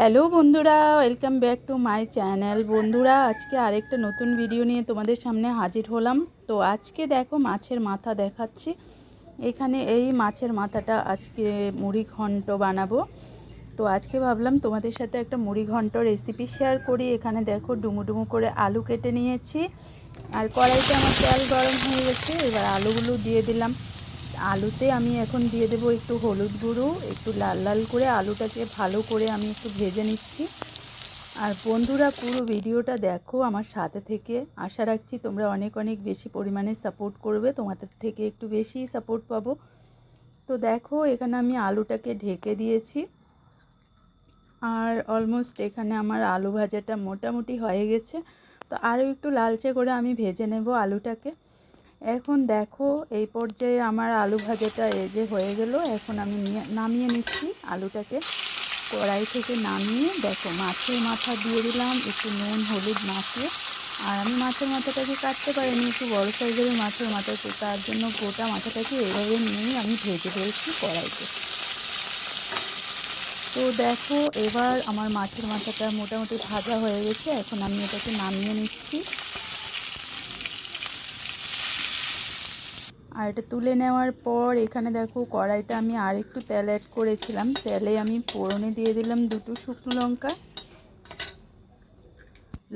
Hello বন্ধুরা welcome back to my channel বন্ধুরা, আজকে আরেকটা নতুন ভিডিও নিয়ে তোমাদের সামনে হাজির হলাম। তো আজকে দেখো মাছের মাথা দেখাচ্ছি। এখানে এই মাছের মাথাটা আজকে মুড়ি ঘন্ট বানাবো। তো আজকে ভাবলাম তোমাদের সাথে একটা মুড়ি ঘন্ট রেসিপি শেয়ার করি। এখানে দেখো ডুমু ডুমু করে আলু কেটে নিয়েছি। আর কড়াইতে আমার তেল গরম হয়ে গেছে, এবার আলুগুলো দিয়ে দিলাম। আলুতে আমি এখন দিয়ে দেবো একটু হলুদ গুঁড়ো, একটু লাল লাল করে আলুটাকে ভালো করে আমি একটু ভেজে নিচ্ছি। আর বন্ধুরা, পুরো ভিডিওটা দেখো আমার সাথে থেকে। আশা রাখছি তোমরা অনেক অনেক বেশি পরিমাণে সাপোর্ট করবে, তোমাদের থেকে একটু বেশি সাপোর্ট পাবো। তো দেখো, এখানে আমি আলুটাকে ঢেকে দিয়েছি। আর অলমোস্ট এখানে আমার আলু ভাজাটা মোটামুটি হয়ে গেছে। তো আরও একটু লালচে করে আমি ভেজে নেব আলুটাকে। এখন দেখো, এই পর্যায়ে আমার আলু ভাজাটা এই যে হয়ে গেল। এখন আমি নিয়ে, নামিয়ে নিচ্ছি আলুটাকে। কড়াই থেকে নামিয়ে দেখো, মাছের মাথা দিয়ে দিলাম, একটু নুন, হলুদ মাখিয়ে। আর আমি মাছের মাথাটাকে কাটতে পারিনি, একটু বড়ো সাইজের মাছের মাথা, তো তার জন্য গোটা মাথাটাকে এভাবে নিয়েই আমি ভেজে ফেলছি কড়াইতে। তো দেখো, এবার আমার মাছের মাথাটা মোটামুটি ভাজা হয়ে গেছে, এখন আমি এটাকে নামিয়ে নিচ্ছি। আর এটা তুলে নেওয়ার পর এখানে দেখো কড়াইটা আমি আর একটু তেল অ্যাড করেছিলাম। তেলে আমি ফোড়নে দিয়ে দিলাম দুটো শুকনো লঙ্কা।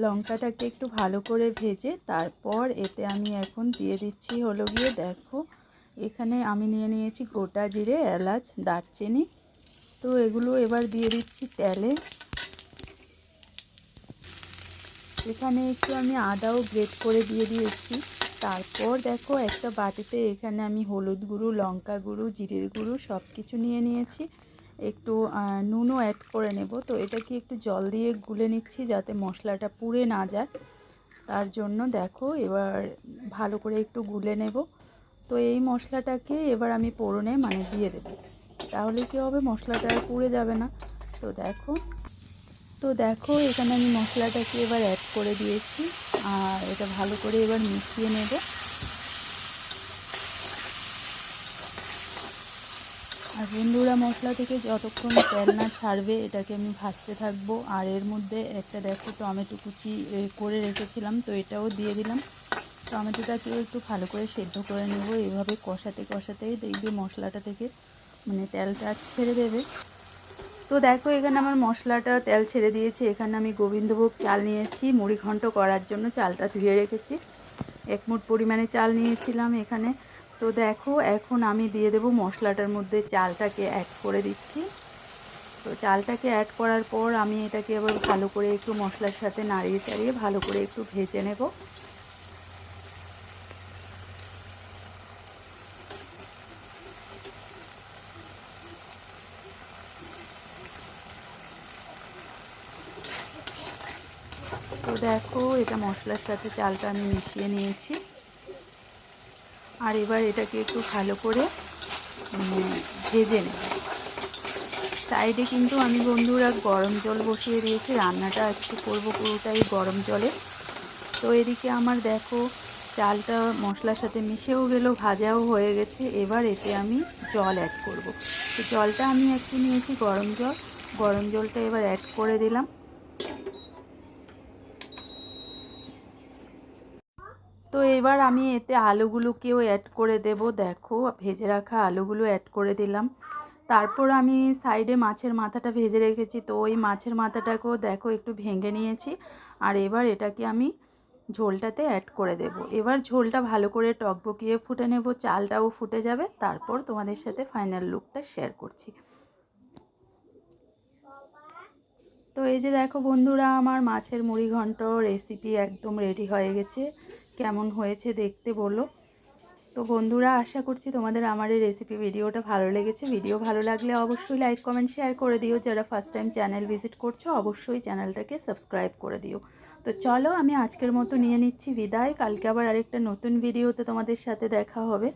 লঙ্কাটাকে একটু ভালো করে ভেজে তারপর এতে আমি এখন দিয়ে দিচ্ছি হলো গিয়ে দেখো, এখানে আমি নিয়ে নিয়েছি গোটা জিরে, এলাচ, দারচিনি। তো এগুলো এবার দিয়ে দিচ্ছি তেলে। এখানে একটু আমি আদাও গ্রেট করে দিয়ে দিয়েছি। তারপর দেখো, একটা বাটিতে এখানে আমি হলুদ গুঁড়ো, লঙ্কা গুঁড়ো, জিরের গুঁড়ো সব কিছু নিয়ে নিয়েছি। একটু নুনও অ্যাড করে নেব। তো এটাকে একটু জল দিয়ে গুলে নিচ্ছি যাতে মশলাটা পুড়ে না যায়? তার জন্য দেখো, এবার ভালো করে একটু গুলে নেব। তো এই মশলাটাকে এবার আমি পোড়নে মানে দিয়ে দেব। তাহলে কী হবে, মশলাটা আর পুড়ে যাবে না। তো দেখো তো দেখো, এখানে আমি মশলাটাকে এবার অ্যাড করে দিয়েছি। আর এটা ভালো করে এবার মিশিয়ে নেব। আর বন্ধুরা মশলা থেকে যতক্ষণ তেল না ছাড়বে, এটাকে আমি ভাজতে থাকব। আর এর মধ্যে একটা দেখো, টমেটো কুচি করে রেখেছিলাম, তো এটাও দিয়ে দিলাম। টমেটোটাকেও একটু ভালো করে সেদ্ধ করে নেব এইভাবে কষাতে কষাতেই দেখবে মশলাটা থেকে মানে তেলটা ছেড়ে দেবে। তো দেখো, এখানে আমার মশলাটা তেল ছেড়ে দিয়েছি। এখানে আমি গোবিন্দভোগ চাল নিয়েছি মুড়ি ঘন্ট করার জন্য চালটা ধুয়ে রেখেছি। এক মুঠ পরিমাণে চাল নিয়েছিলাম এখানে। তো দেখো, এখন আমি দিয়ে দেব মশলাটার মধ্যে চালটাকে অ্যাড করে দিচ্ছি। তো চালটাকে অ্যাড করার পর আমি এটাকে আবার ভালো করে একটু মশলার সাথে নাড়িয়ে চাড়িয়ে ভালো করে একটু ভেজে নেব। তো দেখো, এটা মশলার সাথে চালটা আমি মিশিয়ে নিয়েছি। আর এবার এটাকে একটু ভালো করে ভেজে নেব। সাইডে কিন্তু আমি বন্ধুরা গরম জল বসিয়ে দিয়েছি, রান্নাটা আজকে করব পুরোটাই গরম জলে। তো এদিকে আমার দেখো, চালটা মশলার সাথে মিশেও গেল, ভাজাও হয়ে গেছে। এবার এতে আমি জল অ্যাড করব। তো জলটা আমি একটু নিয়েছি গরম জল। গরম জলটা এবার অ্যাড করে দিলাম। তো এবার আমি এতে আলুগুলোকেও অ্যাড করে দেব। দেখো, ভেজে রাখা আলুগুলো অ্যাড করে দিলাম। তারপর আমি সাইডে মাছের মাথাটা ভেজে রেখেছি। তো ওই মাছের মাথাটাকেও দেখো, একটু ভেঙে নিয়েছি। আর এবার এটাকে আমি ঝোলটাতে অ্যাড করে দেব। এবার ঝোলটা ভালো করে টকবকিয়ে ফুটে নেব। চালটাও ফুটে যাবে। তারপর তোমাদের সাথে ফাইনাল লুকটা শেয়ার করছি। তো এই যে দেখো বন্ধুরা, আমার মাছের মুড়ি ঘন্ট রেসিপি একদম রেডি হয়ে গেছে। কেমন হয়েছে দেখতে বলো। তো বন্ধুরা, আশা করছি তোমাদের আমার এই রেসিপি ভিডিওটা ভালো লেগেছে। ভিডিও ভালো লাগলে অবশ্যই লাইক কমেন্ট শেয়ার করে দিও। যারা ফার্স্ট টাইম চ্যানেল ভিজিট করছ, অবশ্যই চ্যানেলটাকে সাবস্ক্রাইব করে দিও। তো চলো, আমি আজকের মতো নিয়ে নিচ্ছি বিদায়। কালকে আবার আরেকটা নতুন ভিডিওতে তোমাদের সাথে দেখা হবে।